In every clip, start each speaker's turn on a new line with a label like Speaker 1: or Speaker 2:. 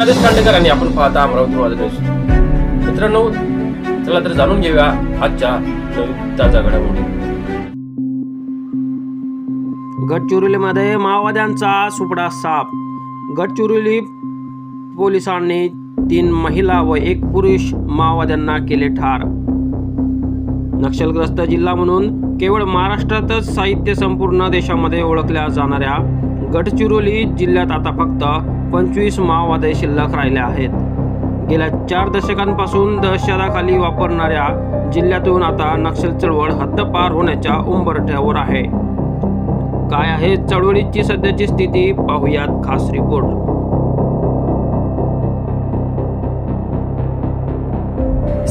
Speaker 1: आदेश खांडेकर आणि आपण पाहता अमरावती माझं मित्रांनो चला तर जाणून घेऊया आजच्या ताजा घडामोडी गडचिरोलीमध्ये माओवाद्यांचा सुपडा साप. गडचिरोली पोलिसांनी तीन महिला व एक पुरुष माओवाद्यांना केले ठार. नक्षलग्रस्त जिल्हा म्हणून केवळ महाराष्ट्रातच साहित्य संपूर्ण देशामध्ये ओळखल्या जाणाऱ्या गडचिरोली जिल्ह्यात आता फक्त पंचवीस माओवादी शिल्लक राहिल्या आहेत. गेल्या चार दशकांपासून दहशताखाली वापरणाऱ्या जिल्ह्यातून आता नक्षल चळवळ हद्दपार होण्याच्या उंबरठ्यावर आहे. काय आहे चळवळीची सध्याची स्थिती? पाहुयात खास रिपोर्ट.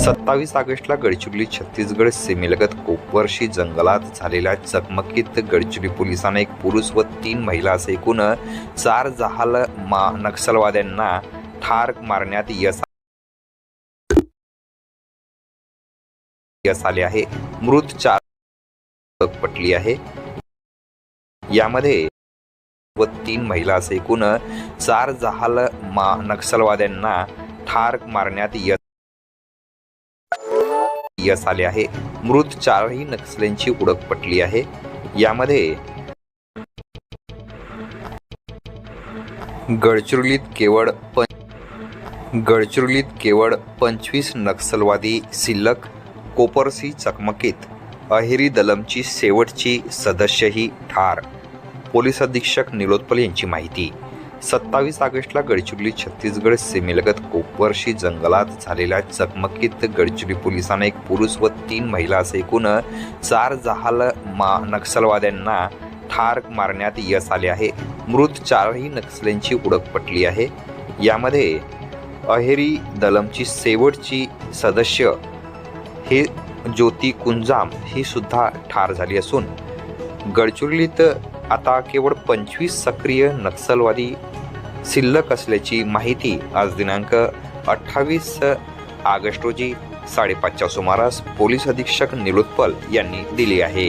Speaker 2: सत्तावीस ऑगस्टला गडचिरोली छत्तीसगड सीमेलगत कोपवर्षी जंगलात झालेल्या चकमकीत गडचिरोली पोलिसांना एक पुरुष व तीन महिला असे एकूण चार जहाल मा नक्षलवाद्यांना ठार मारण्यात यश यश आले आहे. मृत चार पटली आहे. यामध्ये व तीन महिला असे एकूण चार जहाल मा नक्षलवाद्यांना ठार मारण्यात यश यश आले आहे. मृत चारही नक्षल्यांची ओळख पटली आहे. यामध्ये गडचिरोलीत केवळ पं गडचिरोलीत केवळ पंचवीस नक्षलवादी शिल्लक कोपरसी चकमकीत अहेरी दलमची शेवटची सदस्यही ठार पोलीस अधीक्षक निलोत्पल यांची माहिती. सत्तावीस ऑगस्टला गडचिरोली छत्तीसगड सीमेलगत कोपवर्षी जंगलात झालेल्या चकमकीत गडचिरोली पोलिसांना एक पुरुष व तीन महिला असे एकूण चार जहाल मा नक्षलवाद्यांना ठार मारण्यात यश आले आहे. मृत चारही नक्षल्यांची ओळख पटली आहे. यामध्ये अहेरी दलमची शेवटची सदस्य हे ज्योती कुंजाम ही सुद्धा ठार झाली असून गडचिरोलीत आता केवळ पंचवीस सक्रिय नक्षलवादी शिल्लक असल्याची माहिती आज दिनांक अठ्ठावीस ऑगस्ट रोजी साडेपाचच्या सुमारास पोलीस अधीक्षक निलोत्पल यांनी दिली आहे.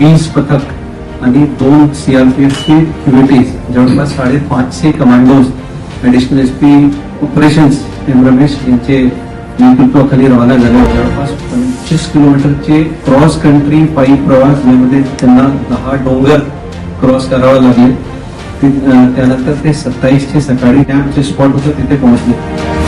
Speaker 3: वीस पथक आणि दोन सीआरपीएफची युनिटीज जवळपास साडेपाचशे commandos additional S P operations M Ramesh यांचे नेतृत्वाखाली रवाना झाले जवळपास पंचवीस किलोमीटरचे क्रॉस कंट्री पायी प्रवास ज्यामध्ये त्यांना दहा डोंगर क्रॉस करावा लागले. त्यानंतर ते सत्तावीसचे सकाळी कॅम्पचे स्पॉट होतं तिथे पोहोचले.